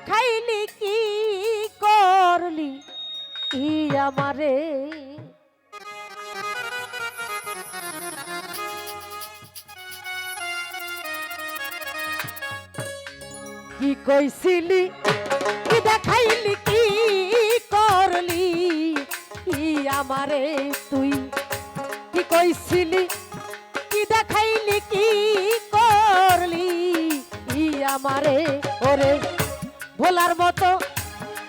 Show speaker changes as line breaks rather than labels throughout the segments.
দেখাইলি কি করলি? ই আমারে। কি কইছিলি? কি দেখাইলি কি করলি? ই আমারে তুই। কি কইছিলি? কি দেখাইলি কি করলি? ই আমারে ভোলার মতো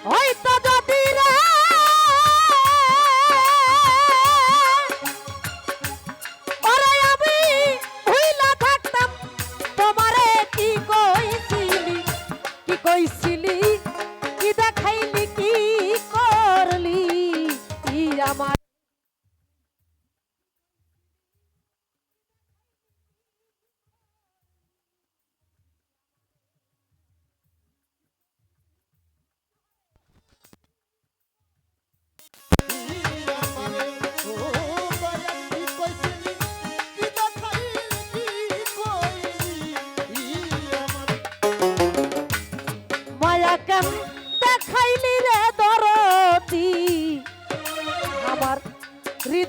হয়তো যদি রে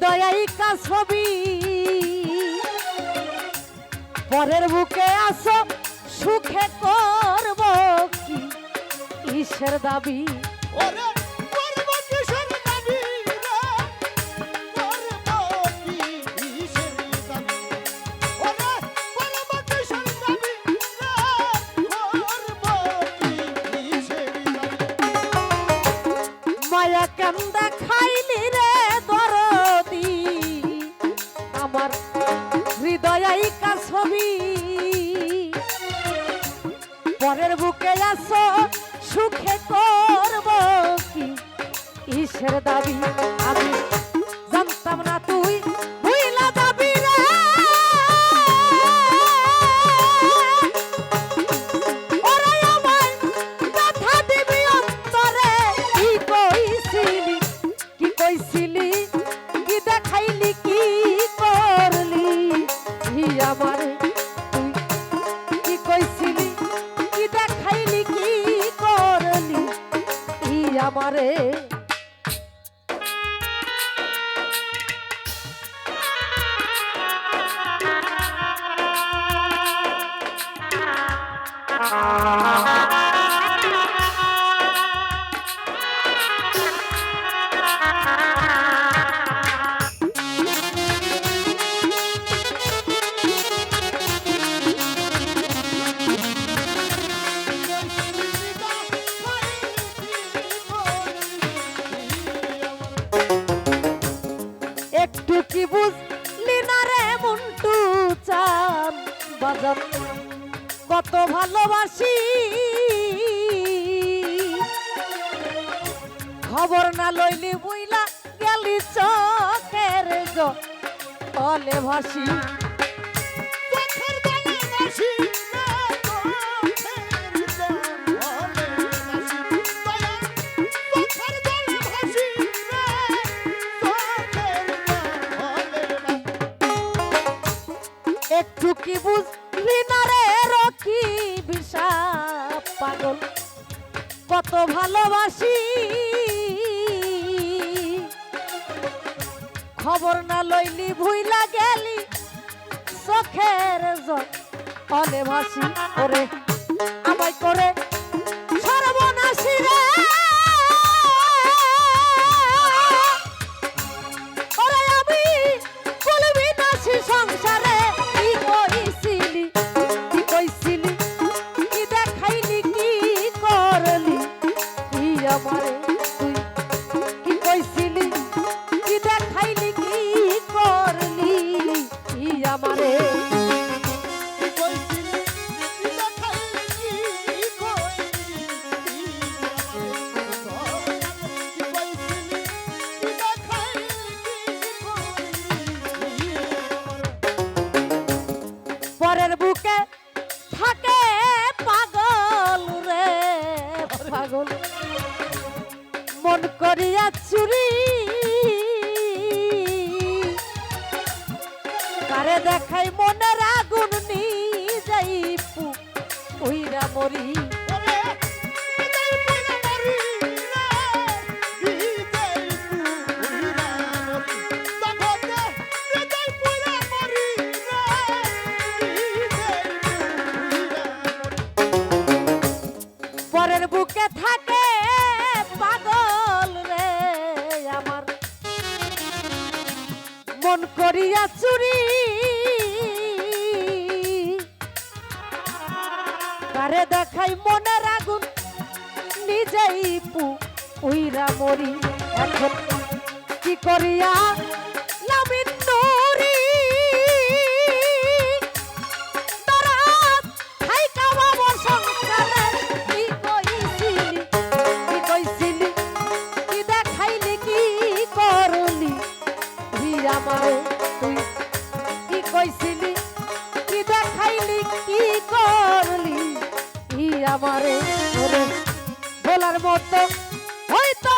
হৃদয়াইকা ছবি। পরের বুকে আসো সুখে করব কি? ঈশ্বর দাবি? মায়া বুকে আসো সুখে করব কি? ঈশ্বর দাবি? আমি ই একটু কি বুঝলি না রে মুন্টু চান বাজান কত ভালোবাসি। খবর না লইলি বুইলা গেলি চকের জলে ভাসি। রকি বিষা পাগল। কত ভালোবাসি। খবর না লইলি ভুইলা গেলি, চোখের জল ভাসি ওরে। আমায় করে সর্বনাশী রে পাগল। মন করিয়া চুরি। কারে দেখাই মনের আগুন? মন করিয়া চুরি? কারে দেখাই মনে আগুন নিজেই পু উইরা মরি। এখন কি করিয়া আমারে ভোলার মতো হয়তো